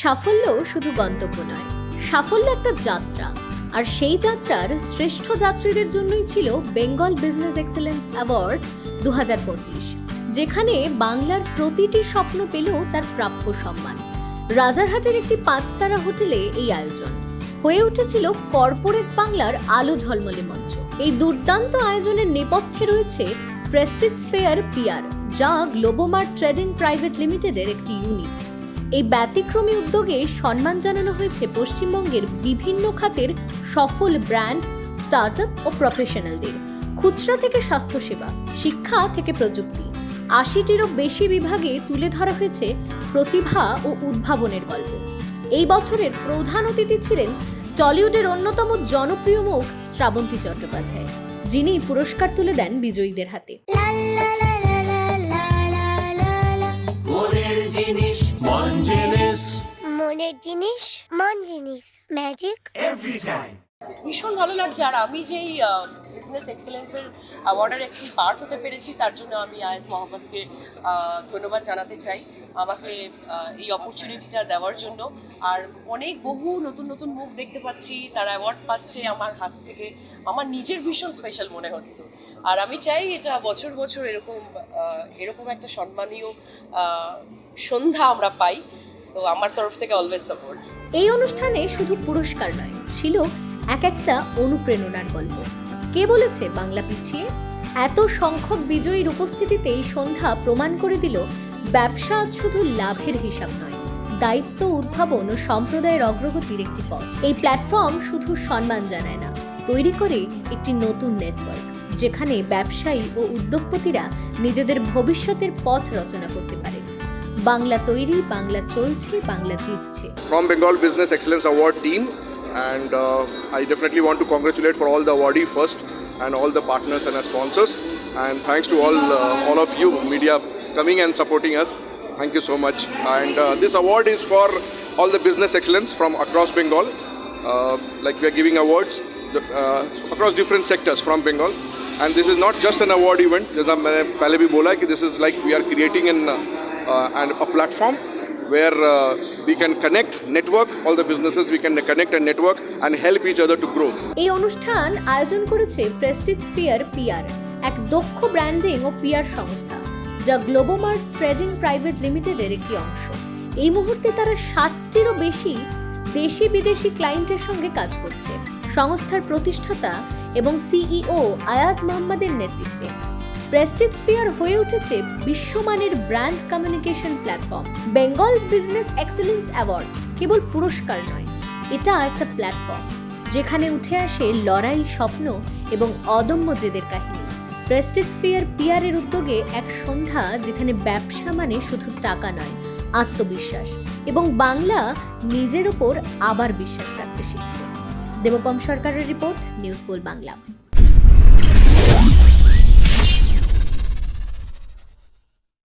সাফল্য শুধু গন্তব্য নয়, সাফল্য একটা যাত্রা। আর সেই যাত্রার শ্রেষ্ঠ যাত্রীদের জন্যই ছিল বেঙ্গল বিজনেস এক্সেলেন্স অ্যাওয়ার্ড দু হাজার পঁচিশ, যেখানে বাংলার প্রতিটি স্বপ্ন পেল তার প্রাপ্য সম্মান। রাজারহাটের একটি পাঁচতারা হোটেলে এই আয়োজন। হয়ে উঠেছিল কর্পোরেট বাংলার আলো ঝলমলে মঞ্চ। এই দুর্দান্ত আয়োজনের নেপথ্যে রয়েছে প্রেস্টিজ ফেয়ার পিয়ার যা গ্লোবোমার্ট ট্রেডিং প্রাইভেট লিমিটেডের একটি ইউনিট। এই ব্যতিক্রমী উদ্যোগে সম্মান জানানো হয়েছে পশ্চিমবঙ্গের বিভিন্ন খাতের সফল ব্র্যান্ড, স্টার্টআপ ও প্রফেশনালদের। খুচরা থেকে স্বাস্থ্যসেবা, শিক্ষা থেকে প্রযুক্তি। আশিটিরও বেশি বিভাগে তুলে ধরা হয়েছে প্রতিভা ও উদ্ভাবনের গল্প। এই বছরের প্রধান অতিথি ছিলেন টলিউডের অন্যতম জনপ্রিয় মুখ শ্রাবন্তী চট্টোপাধ্যায়, যিনি পুরস্কার তুলে দেন বিজয়ীদের হাতে। মনের জিনিস মন জিনিস ম্যাজিক এভরি টাইম ভীষণ ভালো লাগছে আর আমি যেই বিজনেস এক্সেলেন্সের অ্যাওয়ার্ডের একটি পার্ট হতে পেরেছি তার জন্য আমি আয়েস মোহাম্মদকে আহ, ধন্যবাদ জানাতে চাই আমাকে এই অপরচুনিটিটা দেওয়ার জন্য। আর অনেক বহু নতুন নতুন মুখ দেখতে পাচ্ছি তারা অ্যাওয়ার্ড পাচ্ছে আমার হাত থেকে। আমার নিজের ভীষণ স্পেশাল মনে হচ্ছে। আর আমি চাই এটা বছর বছর এরকম এরকম একটা সম্মানীয় আহ, সন্ধ্যা আমরা পাই। তো আমার তরফ থেকে অলওয়েজ সাপোর্ট এই অনুষ্ঠানে শুধু পুরস্কার নয়, ছিল এক একটা অনুপ্রেরণার গল্প। কে বলেছে বাংলা পিছিয়ে? এত সংখ্যক বিজয়ীর উপস্থিতিতে এই সন্ধ্যা প্রমাণ করে দিল, ব্যবসা শুধু লাভের হিসাব নয়, দায়িত্ব, উদ্ভাবন ও সম্প্রদায়ের অগ্রগতির একটি পথ। এই প্ল্যাটফর্ম শুধু সম্মান জানায় না, তৈরি করে একটি নতুন নেটওয়ার্ক যেখানে ব্যবসায়ী ও উদ্যোগপতিরা নিজেদের ভবিষ্যতের পথ রচনা করতে পারে। বাংলা তৈরি বাংলা চলছে বাংলা জিতছে from Bengal Business Excellence Award team. And uh, I definitely want to congratulate for all the awardee first and all the partners and our sponsors. And thanks to all uh, all of you media coming and supporting us. Thank you so much. And uh, this award is for all the business excellence from across Bengal. Uh, like we are giving awards uh, across different sectors from Bengal. And this is not just an award event. जैसा मैंने पहले भी बोला कि this is like we are creating an uh, and a platform where uh, we can connect, network all the businesses. We can connect and network and help each other to grow. এই অনুষ্ঠান আয়োজন করেছে Prestige fear PR এক দক্ষ branding ও PR সংস্থা যা গ্লোবোমার্ট trading private লিমিটেডের একটি অংশ এই মুহূর্তে তারা ষাটটিরও বেশি দেশি বিদেশি ক্লায়েন্টের সঙ্গে কাজ করছে সংস্থার প্রতিষ্ঠাতা এবং সিইও আয়াজ মোহাম্মদের নেতৃত্বে প্রেস্টিজ ফিয়ার হয়ে উঠেছে বিশ্বমানের brand communication platform, Bengal business excellence award, কেবল পুরস্কার নয়, এটা একটা প্ল্যাটফর্ম, যেখানে উঠে আসে লড়াই, স্বপ্ন এবং অদম্য জেদের কাহিনী। প্রেস্টিজ ফিয়ার পিয়ারের উদ্যোগে এক সন্ধ্যা যেখানে ব্যবসা মানে শুধু টাকা নয়, আত্মবিশ্বাস এবং বাংলা নিজের ওপর আবার বিশ্বাস রাখতে শিখছে। দেবপম সরকারের রিপোর্ট, নিউজ বাংলা।